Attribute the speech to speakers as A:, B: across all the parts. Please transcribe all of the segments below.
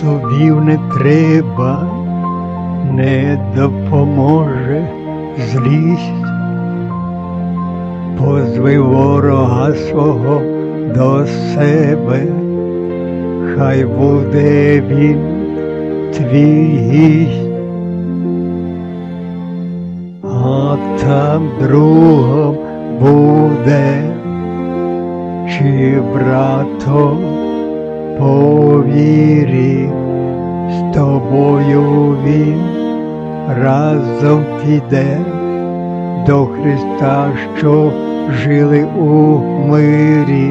A: зубів не треба, не допоможе злість. Позви ворога свого до себе, хай буде він твій гість, а там другом буде чи братом по вірі з тобою він разом піде до Христа, що жили у мирі.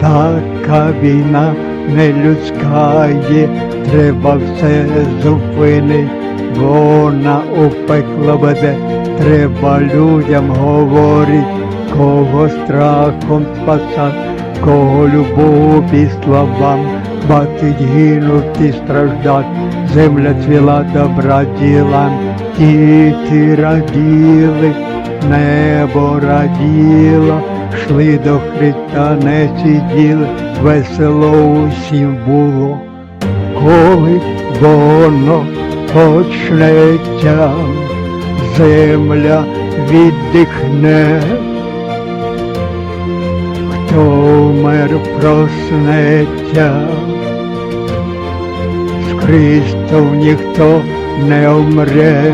A: Така війна не людська є, треба все зупинить, вона у пекло веде, треба людям говорить, кого страхом спасать, кого любові словам, батить гинути, страждать, земля цвіла добра ділам, діти раділи, небо раділо, шли до Христа, не сиділи, весело усім було, коли воно почнеться, земля віддихне, проснеться, з Христом ніхто не вмре.